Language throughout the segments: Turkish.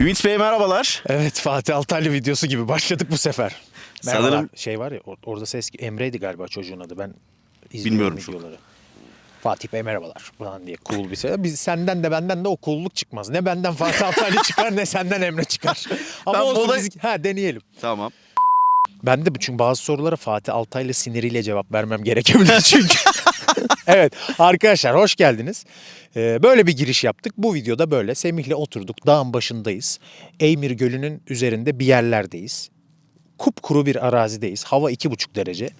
Ümit Bey merhabalar. Evet Fatih Altaylı videosu gibi başladık bu sefer. Sanırım- Merhabalar. Şey var ya or- orada ses Emre'ydi galiba çocuğun adı ben izliyorum Bilmiyorum çok. videoları. Fatih Bey merhabalar falan diye cool bir şey. Biz senden de benden de o cool'luk çıkmaz. Ne benden Fatih Altaylı çıkar ne senden Emre çıkar. Ama Ben olsun olay- biz ha deneyelim. Tamam. Ben de çünkü bazı sorulara Fatih Altaylı siniriyle cevap vermem gerekebilir çünkü. evet arkadaşlar hoş geldiniz. Ee, böyle bir giriş yaptık. Bu videoda böyle Semih'le oturduk. Dağın başındayız. Eymir Gölü'nün üzerinde bir yerlerdeyiz. Kupkuru bir arazideyiz. Hava iki buçuk derece.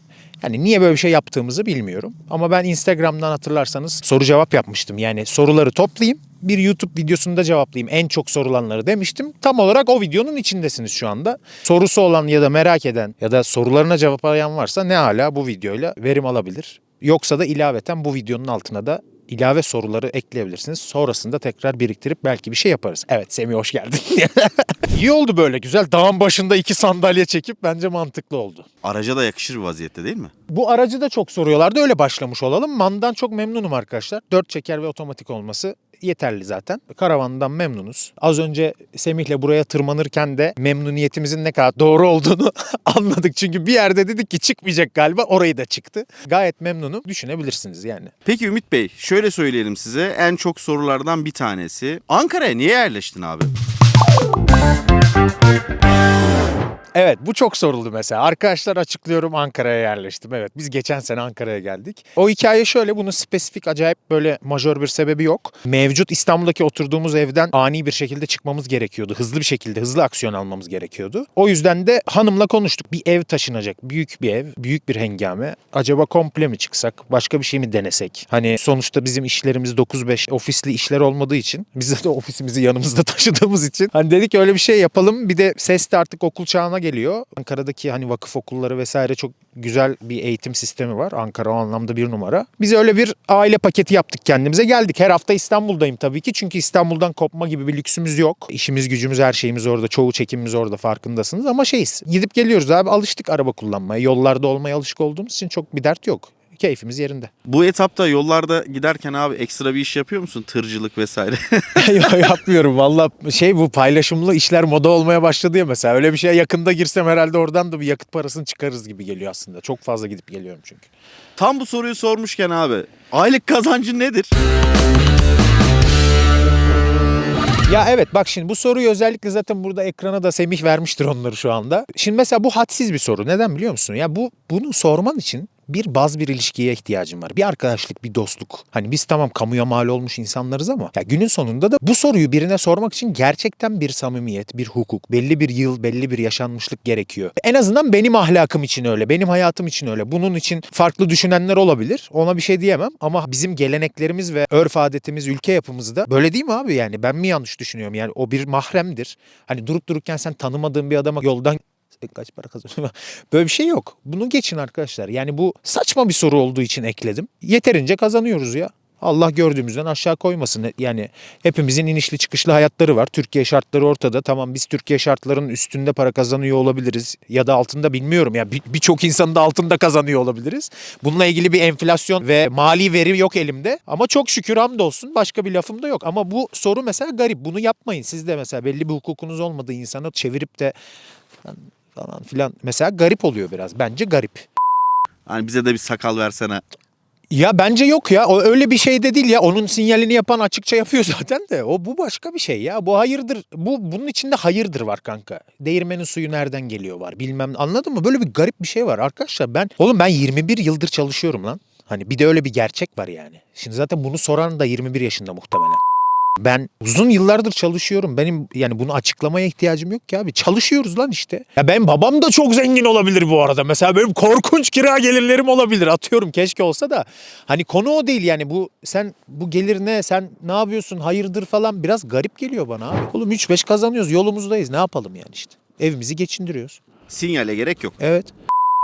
Yani niye böyle bir şey yaptığımızı bilmiyorum. Ama ben Instagram'dan hatırlarsanız soru cevap yapmıştım. Yani soruları toplayayım bir YouTube videosunda cevaplayayım en çok sorulanları demiştim. Tam olarak o videonun içindesiniz şu anda. Sorusu olan ya da merak eden ya da sorularına cevap arayan varsa ne hala bu videoyla verim alabilir. Yoksa da ilaveten bu videonun altına da ilave soruları ekleyebilirsiniz. Sonrasında tekrar biriktirip belki bir şey yaparız. Evet Semih hoş geldin. İyi oldu böyle güzel. Dağın başında iki sandalye çekip bence mantıklı oldu. Araca da yakışır bir vaziyette değil mi? Bu aracı da çok soruyorlardı. Öyle başlamış olalım. Mandan çok memnunum arkadaşlar. Dört çeker ve otomatik olması yeterli zaten. Karavandan memnunuz. Az önce Semih'le buraya tırmanırken de memnuniyetimizin ne kadar doğru olduğunu anladık. Çünkü bir yerde dedik ki çıkmayacak galiba. Orayı da çıktı. Gayet memnunum. Düşünebilirsiniz yani. Peki Ümit Bey şöyle söyleyelim size en çok sorulardan bir tanesi. Ankara'ya niye yerleştin abi? Evet bu çok soruldu mesela. Arkadaşlar açıklıyorum Ankara'ya yerleştim. Evet biz geçen sene Ankara'ya geldik. O hikaye şöyle bunun spesifik acayip böyle majör bir sebebi yok. Mevcut İstanbul'daki oturduğumuz evden ani bir şekilde çıkmamız gerekiyordu. Hızlı bir şekilde hızlı aksiyon almamız gerekiyordu. O yüzden de hanımla konuştuk. Bir ev taşınacak. Büyük bir ev. Büyük bir hengame. Acaba komple mi çıksak? Başka bir şey mi denesek? Hani sonuçta bizim işlerimiz 9-5 ofisli işler olmadığı için biz de ofisimizi yanımızda taşıdığımız için hani dedik öyle bir şey yapalım. Bir de ses de artık okul çağına geliyor. Ankara'daki hani vakıf okulları vesaire çok güzel bir eğitim sistemi var. Ankara o anlamda bir numara. Biz öyle bir aile paketi yaptık kendimize. Geldik. Her hafta İstanbul'dayım tabii ki. Çünkü İstanbul'dan kopma gibi bir lüksümüz yok. İşimiz gücümüz her şeyimiz orada. Çoğu çekimimiz orada farkındasınız. Ama şeyiz. Gidip geliyoruz abi. Alıştık araba kullanmaya. Yollarda olmaya alışık olduğumuz için çok bir dert yok. Keyfimiz yerinde. Bu etapta yollarda giderken abi ekstra bir iş yapıyor musun? Tırcılık vesaire. Yok yapmıyorum valla şey bu paylaşımlı işler moda olmaya başladı ya mesela öyle bir şeye yakında girsem herhalde oradan da bir yakıt parasını çıkarırız gibi geliyor aslında. Çok fazla gidip geliyorum çünkü. Tam bu soruyu sormuşken abi aylık kazancın nedir? Ya evet bak şimdi bu soruyu özellikle zaten burada ekrana da Semih vermiştir onları şu anda. Şimdi mesela bu hadsiz bir soru. Neden biliyor musun? Ya bu bunu sorman için bir baz bir ilişkiye ihtiyacım var. Bir arkadaşlık, bir dostluk. Hani biz tamam kamuya mal olmuş insanlarız ama ya günün sonunda da bu soruyu birine sormak için gerçekten bir samimiyet, bir hukuk, belli bir yıl, belli bir yaşanmışlık gerekiyor. En azından benim ahlakım için öyle, benim hayatım için öyle. Bunun için farklı düşünenler olabilir. Ona bir şey diyemem ama bizim geleneklerimiz ve örf adetimiz, ülke yapımızda böyle değil mi abi yani? Ben mi yanlış düşünüyorum? Yani o bir mahremdir. Hani durup dururken sen tanımadığın bir adama yoldan "Sen kaç para kazanıyorsun? Böyle bir şey yok. Bunu geçin arkadaşlar. Yani bu saçma bir soru olduğu için ekledim. Yeterince kazanıyoruz ya. Allah gördüğümüzden aşağı koymasın. Yani hepimizin inişli çıkışlı hayatları var. Türkiye şartları ortada. Tamam biz Türkiye şartlarının üstünde para kazanıyor olabiliriz. Ya da altında bilmiyorum. Ya bir- birçok insanın da altında kazanıyor olabiliriz. Bununla ilgili bir enflasyon ve mali veri yok elimde. Ama çok şükür hamdolsun başka bir lafım da yok. Ama bu soru mesela garip. Bunu yapmayın. Siz de mesela belli bir hukukunuz olmadığı insanı çevirip de falan filan. Mesela garip oluyor biraz. Bence garip. Hani bize de bir sakal versene. Ya bence yok ya. O öyle bir şey de değil ya. Onun sinyalini yapan açıkça yapıyor zaten de. O bu başka bir şey ya. Bu hayırdır. Bu bunun içinde hayırdır var kanka. Değirmenin suyu nereden geliyor var. Bilmem anladın mı? Böyle bir garip bir şey var arkadaşlar. Ben oğlum ben 21 yıldır çalışıyorum lan. Hani bir de öyle bir gerçek var yani. Şimdi zaten bunu soran da 21 yaşında muhtemelen. Ben uzun yıllardır çalışıyorum. Benim yani bunu açıklamaya ihtiyacım yok ki abi. Çalışıyoruz lan işte. Ya ben babam da çok zengin olabilir bu arada. Mesela benim korkunç kira gelirlerim olabilir. Atıyorum keşke olsa da. Hani konu o değil yani bu sen bu gelir ne sen ne yapıyorsun hayırdır falan biraz garip geliyor bana abi. Oğlum 3-5 kazanıyoruz yolumuzdayız ne yapalım yani işte. Evimizi geçindiriyoruz. Sinyale gerek yok. Evet.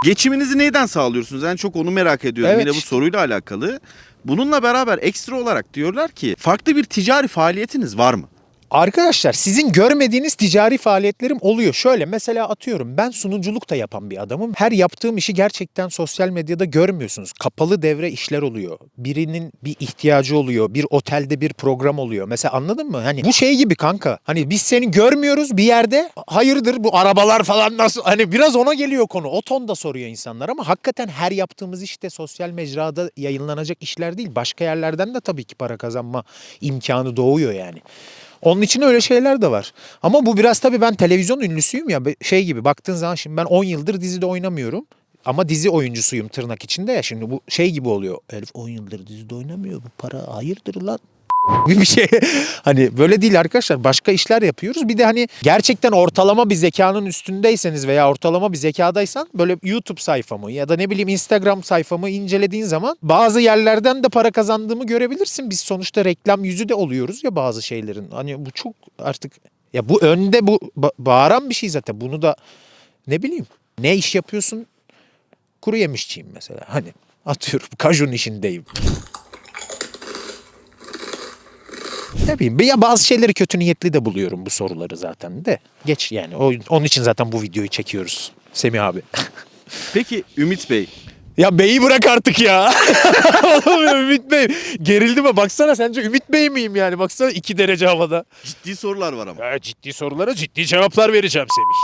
Geçiminizi neyden sağlıyorsunuz? En çok onu merak ediyorum. Evet Yine bu soruyla alakalı. Bununla beraber ekstra olarak diyorlar ki farklı bir ticari faaliyetiniz var mı? Arkadaşlar sizin görmediğiniz ticari faaliyetlerim oluyor. Şöyle mesela atıyorum ben sunuculuk da yapan bir adamım. Her yaptığım işi gerçekten sosyal medyada görmüyorsunuz. Kapalı devre işler oluyor. Birinin bir ihtiyacı oluyor. Bir otelde bir program oluyor. Mesela anladın mı? Hani bu şey gibi kanka. Hani biz seni görmüyoruz bir yerde. Hayırdır bu arabalar falan nasıl? Hani biraz ona geliyor konu. O tonda soruyor insanlar ama hakikaten her yaptığımız işte sosyal mecrada yayınlanacak işler değil. Başka yerlerden de tabii ki para kazanma imkanı doğuyor yani. Onun için öyle şeyler de var. Ama bu biraz tabii ben televizyon ünlüsüyüm ya şey gibi baktığın zaman şimdi ben 10 yıldır dizide oynamıyorum. Ama dizi oyuncusuyum tırnak içinde ya şimdi bu şey gibi oluyor. Herif 10 yıldır dizide oynamıyor bu para hayırdır lan gibi bir şey. hani böyle değil arkadaşlar. Başka işler yapıyoruz. Bir de hani gerçekten ortalama bir zekanın üstündeyseniz veya ortalama bir zekadaysan böyle YouTube sayfamı ya da ne bileyim Instagram sayfamı incelediğin zaman bazı yerlerden de para kazandığımı görebilirsin. Biz sonuçta reklam yüzü de oluyoruz ya bazı şeylerin. Hani bu çok artık ya bu önde bu ba- bağıran bir şey zaten. Bunu da ne bileyim ne iş yapıyorsun? Kuru yemişçiyim mesela. Hani atıyorum kajun işindeyim. Ne bileyim ya bazı şeyleri kötü niyetli de buluyorum bu soruları zaten de. Geç yani o, onun için zaten bu videoyu çekiyoruz Semih abi. Peki Ümit Bey, Ya beyi bırak artık ya. Ümit Bey gerildi mi? Baksana sence Ümit Bey miyim yani? Baksana iki derece havada. ciddi sorular var ama. Ya ciddi sorulara ciddi cevaplar vereceğim Semih.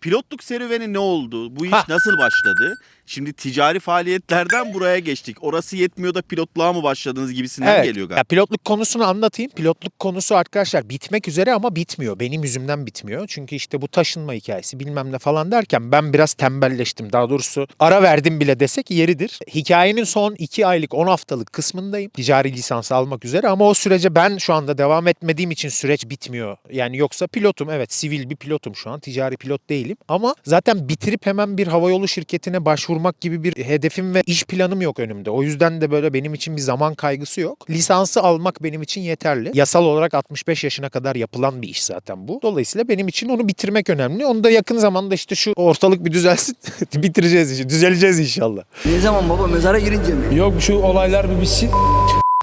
Pilotluk serüveni ne oldu? Bu iş Ha. nasıl başladı? Şimdi ticari faaliyetlerden buraya geçtik. Orası yetmiyor da pilotluğa mı başladınız gibisinden geliyor Ya galiba. pilotluk konusunu anlatayım. Pilotluk konusu arkadaşlar bitmek üzere ama bitmiyor. Benim yüzümden bitmiyor. Çünkü işte bu taşınma hikayesi bilmem ne falan derken ben biraz tembelleştim. Daha doğrusu ara verdim bile desek yeridir. Hikayenin son 2 aylık 10 haftalık kısmındayım. Ticari lisansı almak üzere ama o sürece ben şu anda devam etmediğim için süreç bitmiyor. Yani yoksa pilotum evet sivil bir pilotum şu an. Ticari pilot değilim. Ama zaten bitirip hemen bir havayolu şirketine başvurmak gibi bir hedefim ve iş planım yok önümde. O yüzden de böyle benim için bir zaman kaygısı yok. Lisansı almak benim için yeterli. Yasal olarak 65 yaşına kadar yapılan bir iş zaten bu. Dolayısıyla benim için onu bitirmek önemli. Onu da yakın zamanda işte şu ortalık bir düzelsin. bitireceğiz işi. Düzeleceğiz inşallah. Ne zaman baba mezara girince mi? Yok şu olaylar bir bitsin.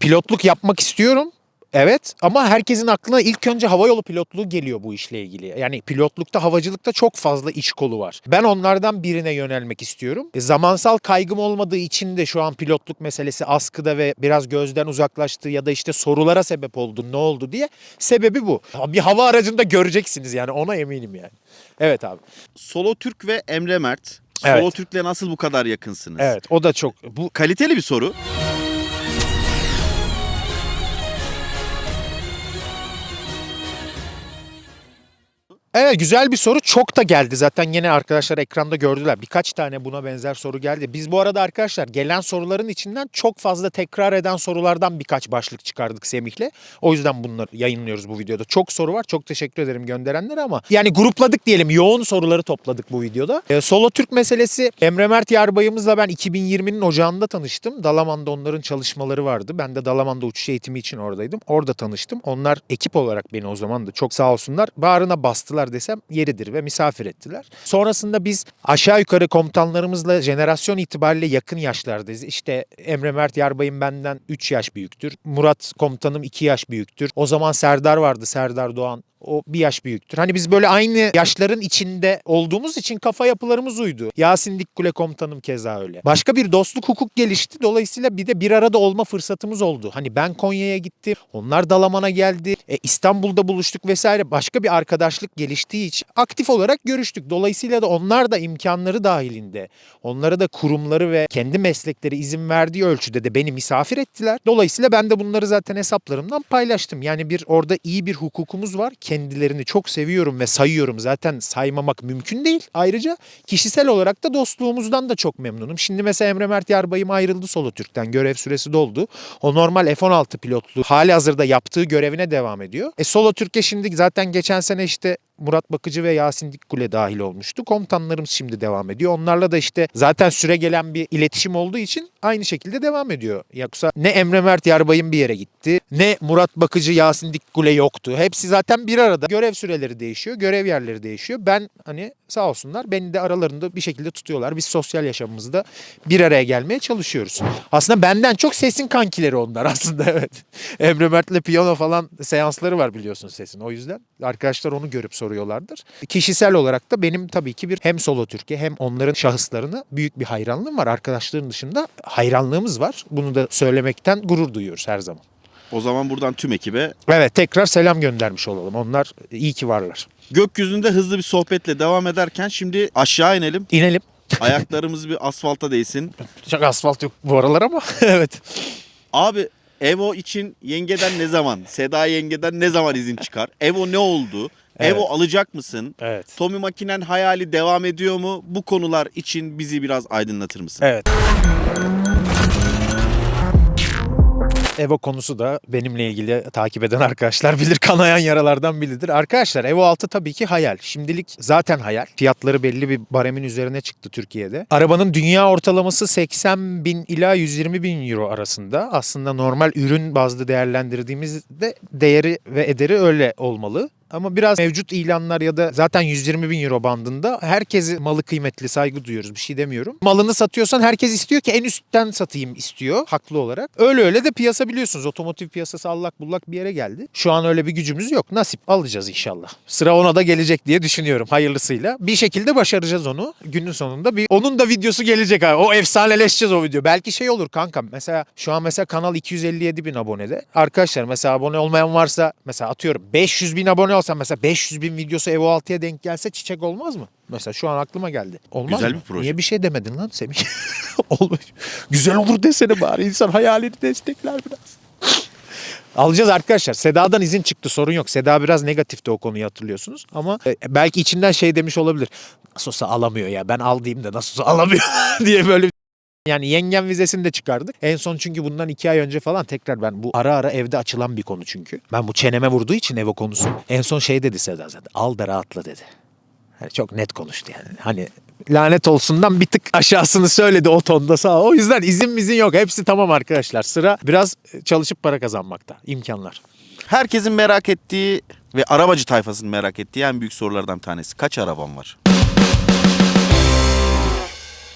Pilotluk yapmak istiyorum. Evet ama herkesin aklına ilk önce havayolu pilotluğu geliyor bu işle ilgili. Yani pilotlukta, havacılıkta çok fazla iş kolu var. Ben onlardan birine yönelmek istiyorum. E, zamansal kaygım olmadığı için de şu an pilotluk meselesi askıda ve biraz gözden uzaklaştı ya da işte sorulara sebep oldu ne oldu diye. Sebebi bu. Bir hava aracında göreceksiniz yani ona eminim yani. Evet abi. Solo Türk ve Emre Mert. Evet. Solo Türk'le nasıl bu kadar yakınsınız? Evet o da çok bu Kaliteli bir soru. Evet güzel bir soru. Çok da geldi. Zaten yine arkadaşlar ekranda gördüler. Birkaç tane buna benzer soru geldi. Biz bu arada arkadaşlar gelen soruların içinden çok fazla tekrar eden sorulardan birkaç başlık çıkardık Semih'le. O yüzden bunları yayınlıyoruz bu videoda. Çok soru var. Çok teşekkür ederim gönderenlere ama yani grupladık diyelim. Yoğun soruları topladık bu videoda. Ee, Solo Türk meselesi Emre Mert Yarbay'ımızla ben 2020'nin ocağında tanıştım. Dalaman'da onların çalışmaları vardı. Ben de Dalaman'da uçuş eğitimi için oradaydım. Orada tanıştım. Onlar ekip olarak beni o zaman da çok sağ olsunlar. Bağrına bastılar desem yeridir ve misafir ettiler. Sonrasında biz aşağı yukarı komutanlarımızla jenerasyon itibariyle yakın yaşlardayız. İşte Emre Mert Yarbay'ım benden 3 yaş büyüktür. Murat komutanım 2 yaş büyüktür. O zaman Serdar vardı Serdar Doğan. O bir yaş büyüktür. Hani biz böyle aynı yaşların içinde olduğumuz için kafa yapılarımız uydu. Yasin Dikkule komutanım keza öyle. Başka bir dostluk hukuk gelişti. Dolayısıyla bir de bir arada olma fırsatımız oldu. Hani ben Konya'ya gittim. Onlar Dalaman'a geldi. E, İstanbul'da buluştuk vesaire. Başka bir arkadaşlık geliştiği için aktif olarak görüştük. Dolayısıyla da onlar da imkanları dahilinde. Onlara da kurumları ve kendi meslekleri izin verdiği ölçüde de beni misafir ettiler. Dolayısıyla ben de bunları zaten hesaplarımdan paylaştım. Yani bir orada iyi bir hukukumuz var. Kendilerini çok seviyorum ve sayıyorum. Zaten saymamak mümkün değil. Ayrıca kişisel olarak da dostluğumuzdan da çok memnunum. Şimdi mesela Emre Mert Yarbay'ım ayrıldı Solo Türk'ten. Görev süresi doldu. O normal F-16 pilotluğu hali hazırda yaptığı görevine devam ediyor. E Solo Türk'e şimdi zaten geçen sene işte Murat Bakıcı ve Yasin Dikkule dahil olmuştu. Komutanlarımız şimdi devam ediyor. Onlarla da işte zaten süre gelen bir iletişim olduğu için aynı şekilde devam ediyor. Yoksa ne Emre Mert Yarbay'ın bir yere gitti, ne Murat Bakıcı, Yasin Dikkule yoktu. Hepsi zaten bir arada. Görev süreleri değişiyor, görev yerleri değişiyor. Ben hani sağ olsunlar beni de aralarında bir şekilde tutuyorlar. Biz sosyal yaşamımızda bir araya gelmeye çalışıyoruz. Aslında benden çok sesin kankileri onlar aslında evet. Emre Mert'le piyano falan seansları var biliyorsun sesin. O yüzden arkadaşlar onu görüp soruyorlardır. Kişisel olarak da benim tabii ki bir hem solo Türkiye hem onların şahıslarına büyük bir hayranlığım var. Arkadaşların dışında hayranlığımız var. Bunu da söylemekten gurur duyuyoruz her zaman. O zaman buradan tüm ekibe Evet tekrar selam göndermiş olalım. Onlar iyi ki varlar. gökyüzünde hızlı bir sohbetle devam ederken şimdi aşağı inelim. İnelim. Ayaklarımız bir asfalta değsin. Çok asfalt yok bu aralar ama evet. Abi Evo için yengeden ne zaman? Seda yengeden ne zaman izin çıkar? Evo ne oldu? Evet. Evo alacak mısın? Evet. Tommy Makinen hayali devam ediyor mu? Bu konular için bizi biraz aydınlatır mısın? Evet. Evo konusu da benimle ilgili takip eden arkadaşlar bilir. Kanayan yaralardan biridir. Arkadaşlar Evo 6 tabii ki hayal. Şimdilik zaten hayal. Fiyatları belli bir baremin üzerine çıktı Türkiye'de. Arabanın dünya ortalaması 80 bin ila 120 bin euro arasında. Aslında normal ürün bazlı değerlendirdiğimizde değeri ve ederi öyle olmalı. Ama biraz mevcut ilanlar ya da zaten 120 bin euro bandında herkesi malı kıymetli saygı duyuyoruz bir şey demiyorum. Malını satıyorsan herkes istiyor ki en üstten satayım istiyor haklı olarak. Öyle öyle de piyasa biliyorsunuz otomotiv piyasası allak bullak bir yere geldi. Şu an öyle bir gücümüz yok. Nasip alacağız inşallah. Sıra ona da gelecek diye düşünüyorum hayırlısıyla. Bir şekilde başaracağız onu. Günün sonunda bir onun da videosu gelecek abi. O efsaneleşeceğiz o video. Belki şey olur kanka. Mesela şu an mesela kanal 257 bin abonede. Arkadaşlar mesela abone olmayan varsa mesela atıyorum 500 bin abone olsa mesela 500 bin videosu Evo 6'ya denk gelse çiçek olmaz mı? Mesela şu an aklıma geldi. Olmaz Güzel mı? bir proje. Niye bir şey demedin lan Semih? Olmuş. Güzel olur desene bari. İnsan hayalini destekler biraz. Alacağız arkadaşlar. Seda'dan izin çıktı sorun yok. Seda biraz negatifti o konuyu hatırlıyorsunuz. Ama e, belki içinden şey demiş olabilir. Nasıl olsa alamıyor ya ben al diyeyim de nasıl olsa alamıyor diye böyle yani yengen vizesini de çıkardık. En son çünkü bundan iki ay önce falan tekrar ben bu ara ara evde açılan bir konu çünkü. Ben bu çeneme vurduğu için Evo konusu. En son şey dedi Seda zaten. Al da rahatla dedi. Yani çok net konuştu yani. Hani lanet olsundan bir tık aşağısını söyledi o tonda sağ. O yüzden izin mizin yok. Hepsi tamam arkadaşlar. Sıra biraz çalışıp para kazanmakta. imkanlar. Herkesin merak ettiği ve arabacı tayfasının merak ettiği en büyük sorulardan bir tanesi. Kaç araban var?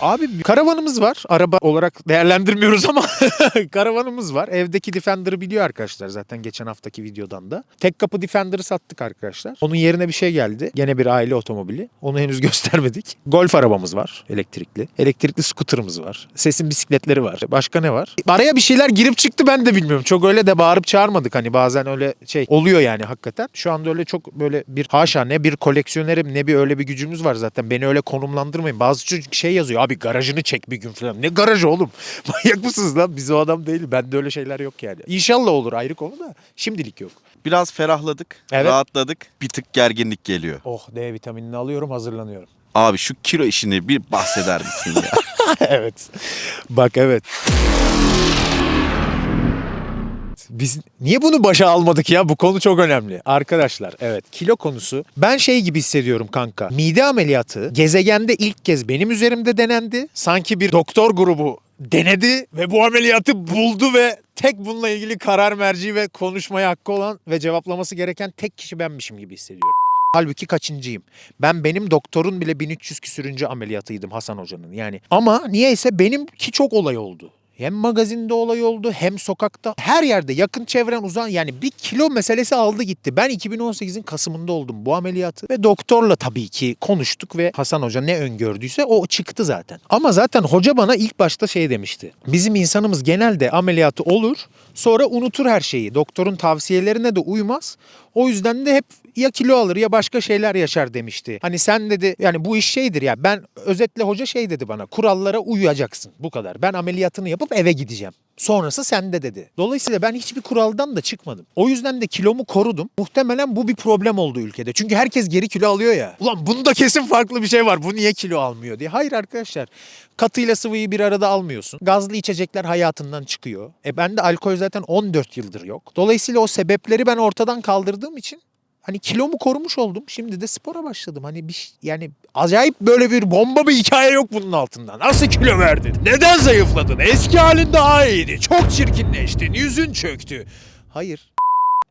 Abi karavanımız var. Araba olarak değerlendirmiyoruz ama karavanımız var. Evdeki Defender'ı biliyor arkadaşlar zaten geçen haftaki videodan da. Tek kapı Defender'ı sattık arkadaşlar. Onun yerine bir şey geldi. Gene bir aile otomobili. Onu henüz göstermedik. Golf arabamız var elektrikli. Elektrikli scooter'ımız var. Sesin bisikletleri var. Başka ne var? Araya bir şeyler girip çıktı ben de bilmiyorum. Çok öyle de bağırıp çağırmadık hani bazen öyle şey oluyor yani hakikaten. Şu anda öyle çok böyle bir haşa ne bir koleksiyonerim ne bir öyle bir gücümüz var zaten. Beni öyle konumlandırmayın. Bazı çocuk şey yazıyor abi garajını çek bir gün falan. Ne garajı oğlum? Manyak mısınız lan? Biz o adam değil. Bende öyle şeyler yok yani. İnşallah olur ayrı konu da şimdilik yok. Biraz ferahladık, Evet. rahatladık. Bir tık gerginlik geliyor. Oh D vitaminini alıyorum hazırlanıyorum. Abi şu kilo işini bir bahseder misin ya? evet. Bak evet. Biz niye bunu başa almadık ya? Bu konu çok önemli. Arkadaşlar evet kilo konusu. Ben şey gibi hissediyorum kanka. Mide ameliyatı gezegende ilk kez benim üzerimde denendi. Sanki bir doktor grubu denedi ve bu ameliyatı buldu ve tek bununla ilgili karar merci ve konuşmaya hakkı olan ve cevaplaması gereken tek kişi benmişim gibi hissediyorum. Halbuki kaçıncıyım? Ben benim doktorun bile 1300 küsürüncü ameliyatıydım Hasan Hoca'nın yani. Ama niyeyse benimki çok olay oldu. Hem magazinde olay oldu hem sokakta her yerde yakın çevren uzan yani bir kilo meselesi aldı gitti. Ben 2018'in Kasım'ında oldum bu ameliyatı ve doktorla tabii ki konuştuk ve Hasan Hoca ne öngördüyse o çıktı zaten. Ama zaten hoca bana ilk başta şey demişti. Bizim insanımız genelde ameliyatı olur sonra unutur her şeyi. Doktorun tavsiyelerine de uymaz. O yüzden de hep ya kilo alır ya başka şeyler yaşar demişti. Hani sen dedi yani bu iş şeydir ya ben özetle hoca şey dedi bana kurallara uyacaksın bu kadar. Ben ameliyatını yapıp eve gideceğim. Sonrası sende dedi. Dolayısıyla ben hiçbir kuraldan da çıkmadım. O yüzden de kilomu korudum. Muhtemelen bu bir problem oldu ülkede. Çünkü herkes geri kilo alıyor ya. Ulan bunda kesin farklı bir şey var. Bu niye kilo almıyor diye. Hayır arkadaşlar. Katıyla sıvıyı bir arada almıyorsun. Gazlı içecekler hayatından çıkıyor. E ben de alkol zaten 14 yıldır yok. Dolayısıyla o sebepleri ben ortadan kaldırdığım için Hani kilomu korumuş oldum. Şimdi de spora başladım. Hani bir yani acayip böyle bir bomba bir hikaye yok bunun altında. Nasıl kilo verdin? Neden zayıfladın? Eski halin daha iyiydi. Çok çirkinleştin. Yüzün çöktü. Hayır.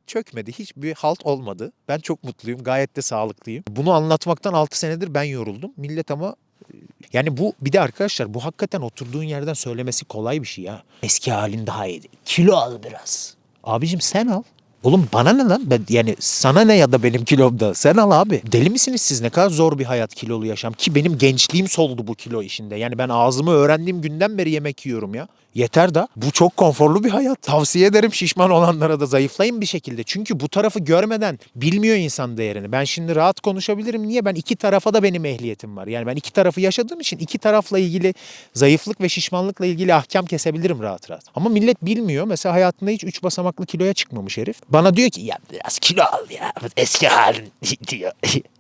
çökmedi. Hiçbir halt olmadı. Ben çok mutluyum. Gayet de sağlıklıyım. Bunu anlatmaktan 6 senedir ben yoruldum. Millet ama e, yani bu bir de arkadaşlar bu hakikaten oturduğun yerden söylemesi kolay bir şey ya. Eski halin daha iyiydi. Kilo al biraz. Abicim sen al. Oğlum bana ne lan? Ben, yani sana ne ya da benim kilomda? Sen al abi. Deli misiniz siz? Ne kadar zor bir hayat kilolu yaşam. Ki benim gençliğim soldu bu kilo işinde. Yani ben ağzımı öğrendiğim günden beri yemek yiyorum ya. Yeter da. Bu çok konforlu bir hayat. Tavsiye ederim şişman olanlara da zayıflayın bir şekilde. Çünkü bu tarafı görmeden bilmiyor insan değerini. Ben şimdi rahat konuşabilirim. Niye? Ben iki tarafa da benim ehliyetim var. Yani ben iki tarafı yaşadığım için iki tarafla ilgili zayıflık ve şişmanlıkla ilgili ahkam kesebilirim rahat rahat. Ama millet bilmiyor. Mesela hayatında hiç üç basamaklı kiloya çıkmamış herif. Bana diyor ki ya biraz kilo al ya. Eski halin diyor.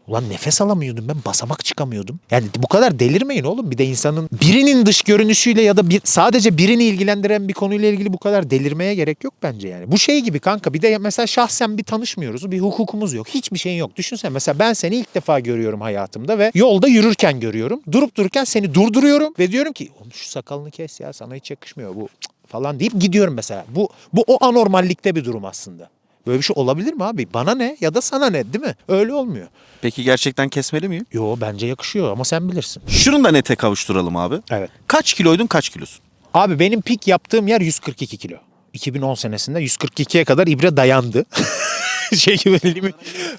Ulan nefes alamıyordum ben basamak çıkamıyordum. Yani bu kadar delirmeyin oğlum. Bir de insanın birinin dış görünüşüyle ya da bir, sadece birini ilgilendiren bir konuyla ilgili bu kadar delirmeye gerek yok bence yani. Bu şey gibi kanka bir de mesela şahsen bir tanışmıyoruz. Bir hukukumuz yok. Hiçbir şeyin yok. Düşünsene mesela ben seni ilk defa görüyorum hayatımda ve yolda yürürken görüyorum. Durup dururken seni durduruyorum ve diyorum ki oğlum şu sakalını kes ya sana hiç yakışmıyor bu falan deyip gidiyorum mesela. Bu, bu o anormallikte bir durum aslında. Böyle bir şey olabilir mi abi? Bana ne ya da sana ne değil mi? Öyle olmuyor. Peki gerçekten kesmeli miyim? Yo bence yakışıyor ama sen bilirsin. Şunu da nete kavuşturalım abi. Evet. Kaç kiloydun kaç kilosun? Abi benim pik yaptığım yer 142 kilo. 2010 senesinde 142'ye kadar ibre dayandı. şey gibi mi?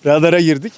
Radara girdik.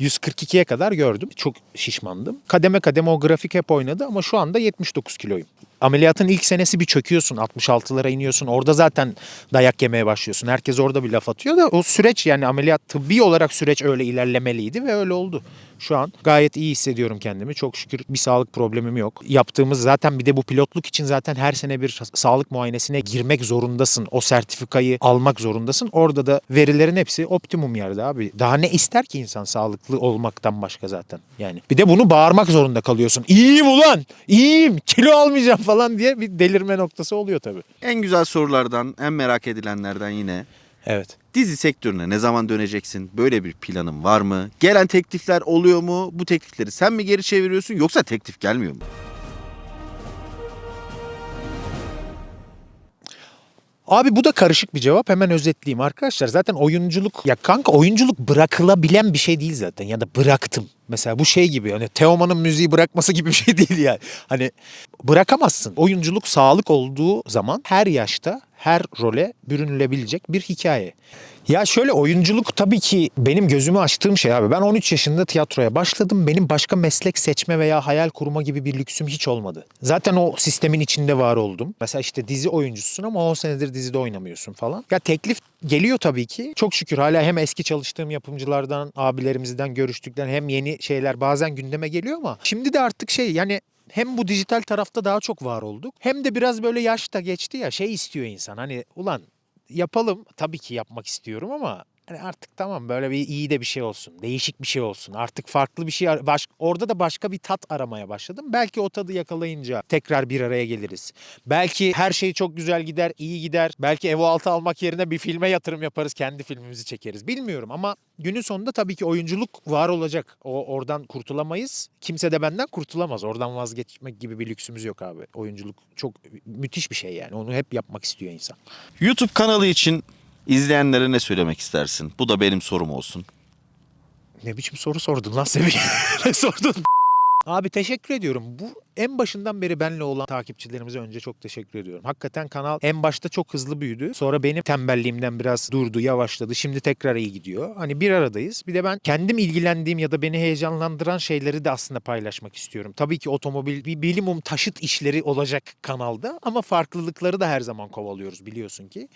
142'ye kadar gördüm. Çok şişmandım. Kademe kademe o grafik hep oynadı ama şu anda 79 kiloyum. Ameliyatın ilk senesi bir çöküyorsun. 66'lara iniyorsun. Orada zaten dayak yemeye başlıyorsun. Herkes orada bir laf atıyor da o süreç yani ameliyat tıbbi olarak süreç öyle ilerlemeliydi ve öyle oldu. Şu an gayet iyi hissediyorum kendimi. Çok şükür bir sağlık problemim yok. Yaptığımız zaten bir de bu pilotluk için zaten her sene bir sağlık muayenesine girmek zorundasın. O sertifikayı almak zorundasın. Orada da verilerin hepsi optimum yerde abi. Daha ne ister ki insan sağlıklı olmaktan başka zaten. Yani bir de bunu bağırmak zorunda kalıyorsun. İyiyim ulan. İyiyim. Kilo almayacağım falan diye bir delirme noktası oluyor tabii. En güzel sorulardan, en merak edilenlerden yine Evet. dizi sektörüne ne zaman döneceksin? Böyle bir planın var mı? Gelen teklifler oluyor mu? Bu teklifleri sen mi geri çeviriyorsun yoksa teklif gelmiyor mu? Abi bu da karışık bir cevap. Hemen özetleyeyim arkadaşlar. Zaten oyunculuk ya kanka oyunculuk bırakılabilen bir şey değil zaten ya da bıraktım. Mesela bu şey gibi hani Teoman'ın müziği bırakması gibi bir şey değil yani. Hani bırakamazsın. Oyunculuk sağlık olduğu zaman her yaşta her role bürünülebilecek bir hikaye. Ya şöyle oyunculuk tabii ki benim gözümü açtığım şey abi. Ben 13 yaşında tiyatroya başladım. Benim başka meslek seçme veya hayal kurma gibi bir lüksüm hiç olmadı. Zaten o sistemin içinde var oldum. Mesela işte dizi oyuncusun ama 10 senedir dizide oynamıyorsun falan. Ya teklif geliyor tabii ki. Çok şükür hala hem eski çalıştığım yapımcılardan, abilerimizden görüştükten hem yeni şeyler bazen gündeme geliyor ama şimdi de artık şey yani hem bu dijital tarafta daha çok var olduk. Hem de biraz böyle yaş da geçti ya şey istiyor insan. Hani ulan yapalım. Tabii ki yapmak istiyorum ama hani artık tamam böyle bir iyi de bir şey olsun. Değişik bir şey olsun. Artık farklı bir şey baş, orada da başka bir tat aramaya başladım. Belki o tadı yakalayınca tekrar bir araya geliriz. Belki her şey çok güzel gider, iyi gider. Belki Evo 6 almak yerine bir filme yatırım yaparız, kendi filmimizi çekeriz. Bilmiyorum ama günün sonunda tabii ki oyunculuk var olacak. O oradan kurtulamayız. Kimse de benden kurtulamaz. Oradan vazgeçmek gibi bir lüksümüz yok abi. Oyunculuk çok müthiş bir şey yani. Onu hep yapmak istiyor insan. YouTube kanalı için izleyenlere ne söylemek istersin? Bu da benim sorum olsun. Ne biçim soru sordun lan Semih? ne sordun? Abi teşekkür ediyorum. Bu en başından beri benle olan takipçilerimize önce çok teşekkür ediyorum. Hakikaten kanal en başta çok hızlı büyüdü. Sonra benim tembelliğimden biraz durdu, yavaşladı. Şimdi tekrar iyi gidiyor. Hani bir aradayız. Bir de ben kendim ilgilendiğim ya da beni heyecanlandıran şeyleri de aslında paylaşmak istiyorum. Tabii ki otomobil, bir bilimum taşıt işleri olacak kanalda ama farklılıkları da her zaman kovalıyoruz biliyorsun ki.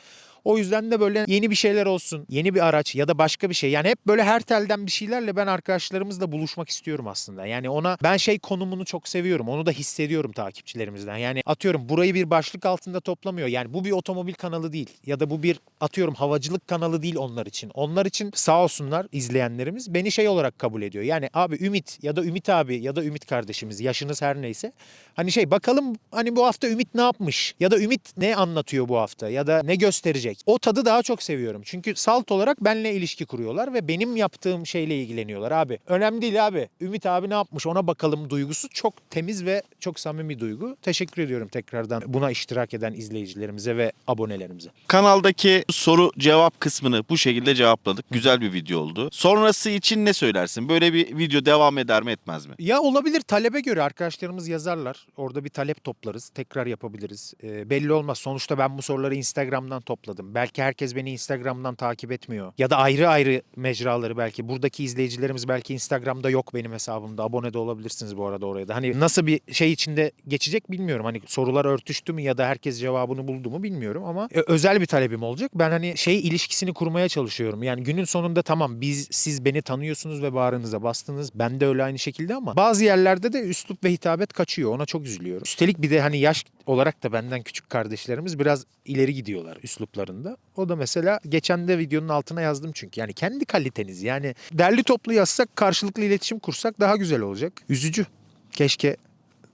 O yüzden de böyle yeni bir şeyler olsun, yeni bir araç ya da başka bir şey. Yani hep böyle her telden bir şeylerle ben arkadaşlarımızla buluşmak istiyorum aslında. Yani ona ben şey konumunu çok seviyorum. Onu da hissediyorum takipçilerimizden. Yani atıyorum burayı bir başlık altında toplamıyor. Yani bu bir otomobil kanalı değil ya da bu bir atıyorum havacılık kanalı değil onlar için. Onlar için sağ olsunlar izleyenlerimiz beni şey olarak kabul ediyor. Yani abi Ümit ya da Ümit abi ya da Ümit kardeşimiz yaşınız her neyse. Hani şey bakalım hani bu hafta Ümit ne yapmış ya da Ümit ne anlatıyor bu hafta ya da ne gösterecek. O tadı daha çok seviyorum. Çünkü salt olarak benle ilişki kuruyorlar ve benim yaptığım şeyle ilgileniyorlar abi. Önemli değil abi. Ümit abi ne yapmış ona bakalım duygusu çok temiz ve ve çok samimi duygu. Teşekkür ediyorum tekrardan buna iştirak eden izleyicilerimize ve abonelerimize. Kanaldaki soru cevap kısmını bu şekilde cevapladık. Güzel bir video oldu. Sonrası için ne söylersin? Böyle bir video devam eder mi etmez mi? Ya olabilir talebe göre arkadaşlarımız yazarlar. Orada bir talep toplarız. Tekrar yapabiliriz. Ee, belli olmaz. Sonuçta ben bu soruları Instagram'dan topladım. Belki herkes beni Instagram'dan takip etmiyor. Ya da ayrı ayrı mecraları belki. Buradaki izleyicilerimiz belki Instagram'da yok benim hesabımda. Abone de olabilirsiniz bu arada oraya da. Hani nasıl bir şey içinde geçecek bilmiyorum. Hani sorular örtüştü mü ya da herkes cevabını buldu mu bilmiyorum ama e, özel bir talebim olacak. Ben hani şey ilişkisini kurmaya çalışıyorum. Yani günün sonunda tamam biz siz beni tanıyorsunuz ve bağrınıza bastınız. Ben de öyle aynı şekilde ama bazı yerlerde de üslup ve hitabet kaçıyor. Ona çok üzülüyorum. Üstelik bir de hani yaş olarak da benden küçük kardeşlerimiz biraz ileri gidiyorlar üsluplarında. O da mesela geçen de videonun altına yazdım çünkü. Yani kendi kaliteniz yani derli toplu yazsak karşılıklı iletişim kursak daha güzel olacak. Üzücü. Keşke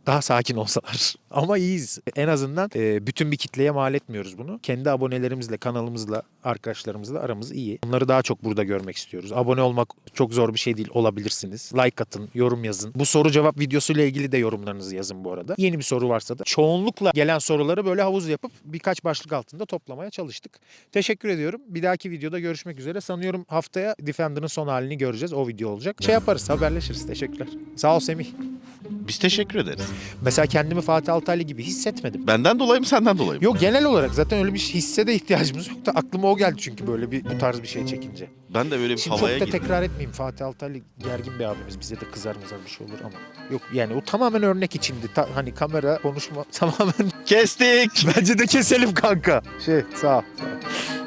daha sakin olsalar. Ama iyiyiz. En azından e, bütün bir kitleye mal etmiyoruz bunu. Kendi abonelerimizle, kanalımızla, arkadaşlarımızla aramız iyi. Onları daha çok burada görmek istiyoruz. Abone olmak çok zor bir şey değil. Olabilirsiniz. Like atın, yorum yazın. Bu soru cevap videosuyla ilgili de yorumlarınızı yazın bu arada. Yeni bir soru varsa da çoğunlukla gelen soruları böyle havuz yapıp birkaç başlık altında toplamaya çalıştık. Teşekkür ediyorum. Bir dahaki videoda görüşmek üzere. Sanıyorum haftaya Defender'ın son halini göreceğiz. O video olacak. Şey yaparız, haberleşiriz. Teşekkürler. Sağ ol Semih. Biz teşekkür ederiz. Mesela kendimi Fatih Altaylı gibi hissetmedim. Benden dolayı mı senden dolayı mı? Yok genel olarak zaten öyle bir hisse de ihtiyacımız yok da aklıma o geldi çünkü böyle bir bu tarz bir şey çekince. Ben de böyle bir Şimdi havaya çok da girdim. tekrar etmeyeyim Fatih Altaylı gergin bir abimiz bize de kızar mızar bir şey olur ama. Yok yani o tamamen örnek içindi. Ta- hani kamera konuşma tamamen Kestik. bence de keselim kanka. Şey sağ ol. Sağ ol.